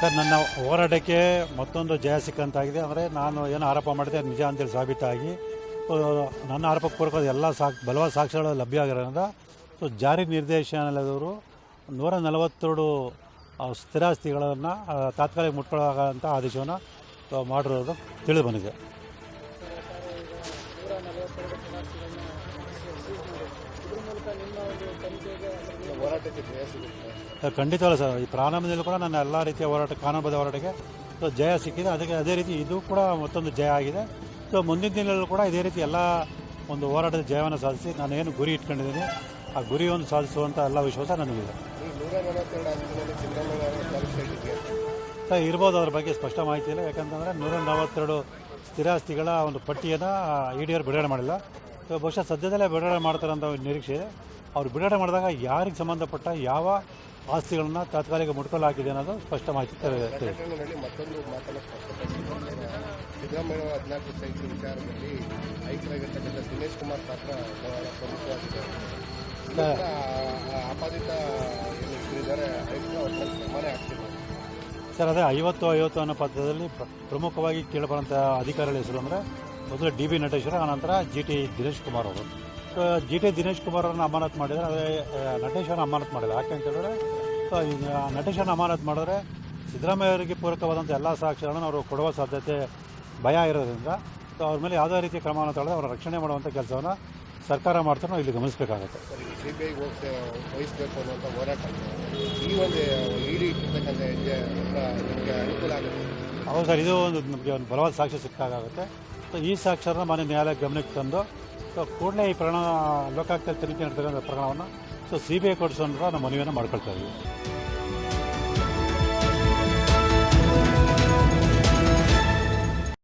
Sir, ನನ್ನ ಹೋರಾಟಕ್ಕೆ ಮತ್ತೊಂದು ಜಯ ಸಿಕ್ಕಂತಾಗಿದೆ. ಅಂದರೆ ನಾನು ಏನು ಆರೋಪ ಮಾಡಿದೆ ನಿಜ ಅಂತೇಳಿ ಸಾಬೀತಾಗಿ. ನನ್ನ ಆರೋಪಕ್ಕೆ ಪೂರ್ವಕ ಎಲ್ಲ ಸಾಕ್, ಬಲವಾದ ಸಾಕ್ಷ್ಯಗಳು ಲಭ್ಯ ಆಗಿರೋದ್ರಿಂದ, ಸೊ ಜಾರಿ ನಿರ್ದೇಶನಾಲಯದವರು ನೂರ ನಲವತ್ತೆರಡು ಸ್ಥಿರಾಸ್ತಿಗಳನ್ನು ತಾತ್ಕಾಲಿಕ ಮುಟ್ಕೊಳ್ಳೋಂಥ ಆದೇಶವನ್ನು ಮಾಡಿರೋದು ತಿಳಿದು ಬಂದಿದೆ. ಖಂಡಿತವಲ್ಲ ಸರ್. ಈ ಪ್ರಾರಂಭದಲ್ಲಿ ಕೂಡ ನನ್ನ ಎಲ್ಲ ರೀತಿಯ ಹೋರಾಟ ಕಾನೂನುಬದ್ಧ ಹೋರಾಟಕ್ಕೆ ಸೊ ಜಯ ಸಿಕ್ಕಿದೆ. ಅದಕ್ಕೆ ಅದೇ ರೀತಿ ಇದು ಕೂಡ ಮತ್ತೊಂದು ಜಯ ಆಗಿದೆ. ಸೊ ಮುಂದಿನ ದಿನದಲ್ಲೂ ಕೂಡ ಇದೇ ರೀತಿ ಎಲ್ಲ ಒಂದು ಹೋರಾಟದ ಜಯವನ್ನು ಸಾಧಿಸಿ ನಾನು ಏನು ಗುರಿ ಇಟ್ಕೊಂಡಿದ್ದೀನಿ ಆ ಗುರಿಯನ್ನು ಸಾಧಿಸುವಂಥ ಎಲ್ಲ ವಿಶ್ವಾಸ ನನಗಿದೆ. ಸರ್ ಇರ್ಬೋದು ಅದ್ರ ಬಗ್ಗೆ ಸ್ಪಷ್ಟ ಮಾಹಿತಿ ಇಲ್ಲ. ಯಾಕಂತಂದರೆ ನೂರ ನಲವತ್ತೆರಡು ಸ್ಥಿರಾಸ್ತಿಗಳ ಒಂದು ಪಟ್ಟಿಯನ್ನು ಇಡಿಯರ್ ಬಿಡುಗಡೆ ಮಾಡಿಲ್ಲ. ಸೊ ಬಹುಶಃ ಸದ್ಯದಲ್ಲೇ ಬಿಡುಗಡೆ ಮಾಡ್ತಾರೆ ಅಂತ ಒಂದು ನಿರೀಕ್ಷೆ ಇದೆ. ಅವ್ರು ಬಿಡುಗಡೆ ಮಾಡಿದಾಗ ಯಾರಿಗೆ ಸಂಬಂಧಪಟ್ಟ ಯಾವ ಆಸ್ತಿಗಳನ್ನು ತಾತ್ಕಾಲಿಕ ಮುಟ್ಕೊಲಾಗಿದೆ ಅನ್ನೋದು ಸ್ಪಷ್ಟ ಮಾಹಿತಿ. ಮತ್ತೊಂದು ಮಾತನ್ನು ಸಿದ್ದರಾಮಯ್ಯ ಹದಿನಾಲ್ಕು ಸೈಟ್ ವಿಚಾರದಲ್ಲಿ ಆಯುಕ್ತರಾಗಿರ್ತಕ್ಕಂಥ ದಿನೇಶ್ ಕುಮಾರ್ ಪಾತ್ರ ಪ್ರಮುಖವಾಗಿದೆ. ಆಪಾದಿತ ಸರ್ ಅದೇ ಐವತ್ತು ಐವತ್ತು ಅನ್ನೋ ಪತ್ರದಲ್ಲಿ ಪ್ರಮುಖವಾಗಿ ಕೇಳಬರುವಂಥ ಅಧಿಕಾರಿಗಳ ಹೆಸರು ಅಂದರೆ ಮೊದಲು ಡಿ ಬಿ ನಟೇಶ್ವರ ಆನಂತರ ಜಿ ಟಿ ದಿನೇಶ್ ಕುಮಾರ್ ಅವರು. ಜಿ ಟಿ ದಿನೇಶ್ ಕುಮಾರ್ ಅವ್ರನ್ನ ಅಮಾನತ್ ಮಾಡಿದರೆ ಅದೇ ನಟೇಶ್ ನಟೇಶ್ವರನ ಅಮಾನತ್ ಮಾಡಿಲ್ಲ. ಯಾಕೆ ಅಂತ ಹೇಳಿದ್ರೆ ನಟೇಶ್ವರನ ಅಮಾನತ್ ಮಾಡಿದ್ರೆ ಸಿದ್ದರಾಮಯ್ಯ ಅವರಿಗೆ ಪೂರಕವಾದಂಥ ಎಲ್ಲ ಸಾಕ್ಷ್ಯಗಳನ್ನು ಅವರು ಕೊಡುವ ಸಾಧ್ಯತೆ ಭಯ ಇರೋದ್ರಿಂದ ಸೊ ಅವ್ರ ಮೇಲೆ ಯಾವುದೇ ರೀತಿ ಕ್ರಮವನ್ನು ತಗೊಳ್ಳದೆ ಅವರ ರಕ್ಷಣೆ ಮಾಡುವಂಥ ಕೆಲಸವನ್ನು ಸರ್ಕಾರ ಮಾಡ್ತಾರೆ ನಾವು ಇಲ್ಲಿ ಗಮನಿಸಬೇಕಾಗುತ್ತೆ. ಹೌದು ಸರ್ ಇದು ಒಂದು ನಮಗೆ ಒಂದು ಬಲವಾದ ಸಾಕ್ಷ್ಯ ಸಿಕ್ಕಾಗುತ್ತೆ ಸೊ ಈ ಸಾಕ್ಷ್ಯನ ಮಾನ್ಯ ನ್ಯಾಯಾಲಯ ಗಮನಕ್ಕೆ ತಂದು ಸೊ ಕೂಡಲೇ ಈ ಪ್ರಕರಣ ಲೋಕಾಯುಕ್ತ ತನಿಖೆ ನಡೆದಿರೋ ಪ್ರಕರಣವನ್ನು ಸೊ ಸಿ ಬಿ ಐ ಕೊಡಿಸೋ ನಾವು ಮನವಿಯನ್ನು ಮಾಡ್ಕೊಳ್ತಾ ಇದ್ದೀವಿ.